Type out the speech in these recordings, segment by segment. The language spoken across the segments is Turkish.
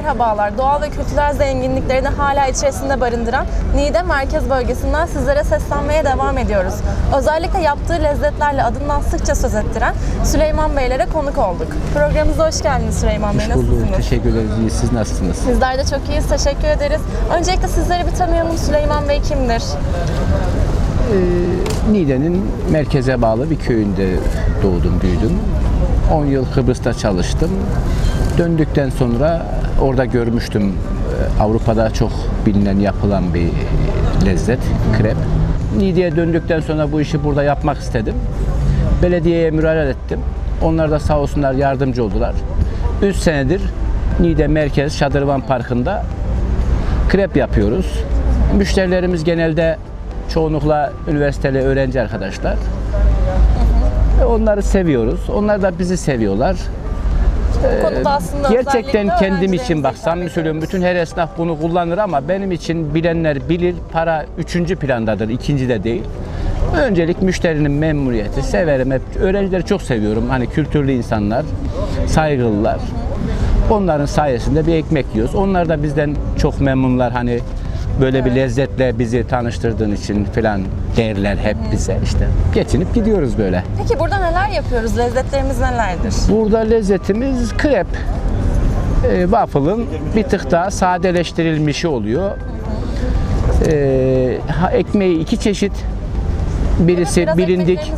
merhabalar. Doğal ve kültürel zenginliklerini hala içerisinde barındıran Niğde Merkez Bölgesi'nden sizlere seslenmeye devam ediyoruz. Özellikle yaptığı lezzetlerle adından sıkça söz ettiren Süleyman Beylere konuk olduk. Programımıza hoş geldiniz Süleyman Bey. Hoş bulduk. Nasılsınız? Teşekkür ederiz. İyi. Siz nasılsınız? Sizler de çok iyiyiz. Teşekkür ederiz. Öncelikle sizleri bir tanıyalım. Süleyman Bey kimdir? Niğde'nin merkeze bağlı bir köyünde doğdum, büyüdüm. 10 yıl Kıbrıs'ta çalıştım. Döndükten sonra orada görmüştüm e, Avrupa'da çok bilinen yapılan bir lezzet, krep. Niğde'ye döndükten sonra bu işi burada yapmak istedim. Belediyeye müracaat ettim. Onlar da sağ olsunlar yardımcı oldular. 3 senedir Niğde Merkez Şadırvan Parkı'nda krep yapıyoruz. Müşterilerimiz genelde çoğunlukla üniversiteli öğrenci arkadaşlar. Onları seviyoruz. Onlar da bizi seviyorlar. Bu konuda aslında Gerçekten kendim için bak samimi söylüyorum bütün her esnaf bunu kullanır ama benim için bilenler bilir para üçüncü plandadır ikinci de değil. Öncelik müşterinin memnuniyeti severim hep öğrencileri çok seviyorum hani kültürlü insanlar saygılılar. Onların sayesinde bir ekmek yiyoruz. Onlar da bizden çok memnunlar hani böyle bir lezzetle bizi tanıştırdığın için falan derler hep bize işte. Geçinip gidiyoruz böyle. Peki burada neler yapıyoruz? Lezzetlerimiz nelerdir? Burada lezzetimiz krep. E, waffle'ın bir tık daha sadeleştirilmişi oluyor. E, ekmeği iki çeşit. Birisi Biraz bilindik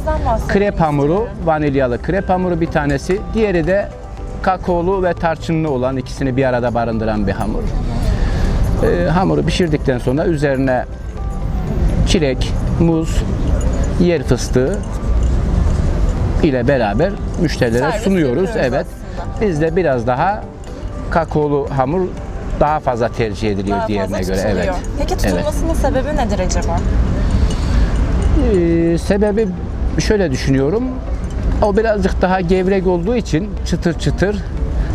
krep hamuru, vanilyalı krep hamuru bir tanesi. Diğeri de kakaolu ve tarçınlı olan ikisini bir arada barındıran bir hamur. E, hamuru pişirdikten sonra üzerine çilek, muz, yer fıstığı ile beraber müşterilere Servis sunuyoruz. Evet. aslında. Bizde biraz daha kakaolu hamur daha fazla tercih ediliyor Daha diğerine göre. tutuluyor. Evet. Peki Evet. tutulmasının sebebi nedir acaba? Ee, sebebi şöyle düşünüyorum. O birazcık daha gevrek olduğu için çıtır çıtır.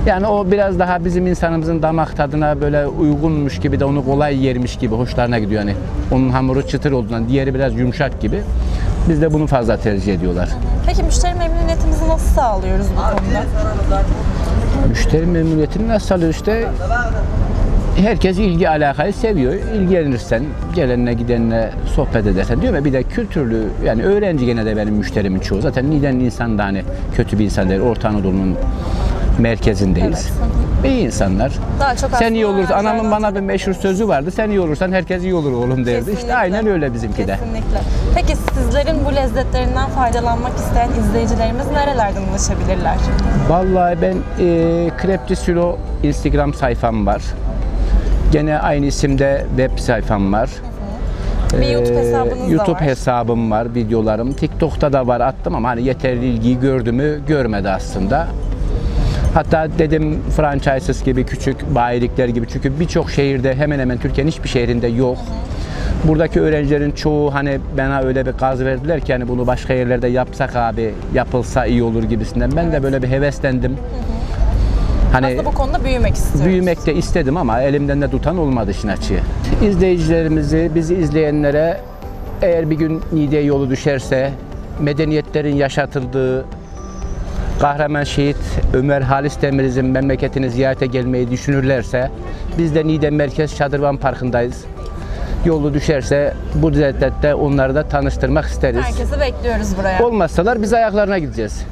Yani o biraz daha bizim insanımızın damak tadına böyle uygunmuş gibi de onu kolay yermiş gibi hoşlarına gidiyor yani. Onun hamuru çıtır olduğundan diğeri biraz yumuşak gibi. Biz de bunu fazla tercih ediyorlar. Peki müşteri memnuniyetimizi nasıl sağlıyoruz bu konuda? Müşteri memnuniyetini nasıl alıyor işte herkes ilgi alakayı seviyor. İlgilenirsen, gelenine gidenine sohbet edersen diyor ya bir de kültürlü yani öğrenci gene de benim müşterimin çoğu. Zaten Niğde'nin insan da hani kötü bir insan değil. Orta Anadolu'nun merkezindeyiz. İyi insanlar. Daha çok Sen iyi olursun. Anamın bana bir meşhur sözü vardı. Sen iyi olursan herkes iyi olur oğlum derdi. Kesinlikle. İşte aynen öyle bizimki de. Kesinlikle. Peki sizlerin bu lezzetlerinden faydalanmak isteyen izleyicilerimiz nerelerden ulaşabilirler? Vallahi ben e, Krepçi Sülo Instagram sayfam var. Gene aynı isimde web sayfam var. Bir YouTube hesabınız da YouTube var. hesabım var, videolarım. TikTok'ta da var attım ama hani yeterli ilgiyi gördü mü görmedi aslında. Hatta dedim franchises gibi küçük bayilikler gibi çünkü birçok şehirde hemen hemen Türkiye'nin hiçbir şehrinde yok. Buradaki öğrencilerin çoğu hani bana öyle bir gaz verdiler ki hani bunu başka yerlerde yapsak abi yapılsa iyi olur gibisinden. Ben de böyle bir heveslendim. Hani Aslında bu konuda büyümek istiyoruz. Büyümek de istedim ama elimden de tutan olmadı işin açığı. İzleyicilerimizi, bizi izleyenlere eğer bir gün Niğde yolu düşerse, medeniyetlerin yaşatıldığı kahraman şehit Ömer Halis Demiriz'in memleketini ziyarete gelmeyi düşünürlerse, biz de Niğde Merkez Şadırvan Parkı'ndayız. Yolu düşerse bu lezzette onları da tanıştırmak isteriz. Herkesi bekliyoruz buraya. Olmazsalar biz ayaklarına gideceğiz.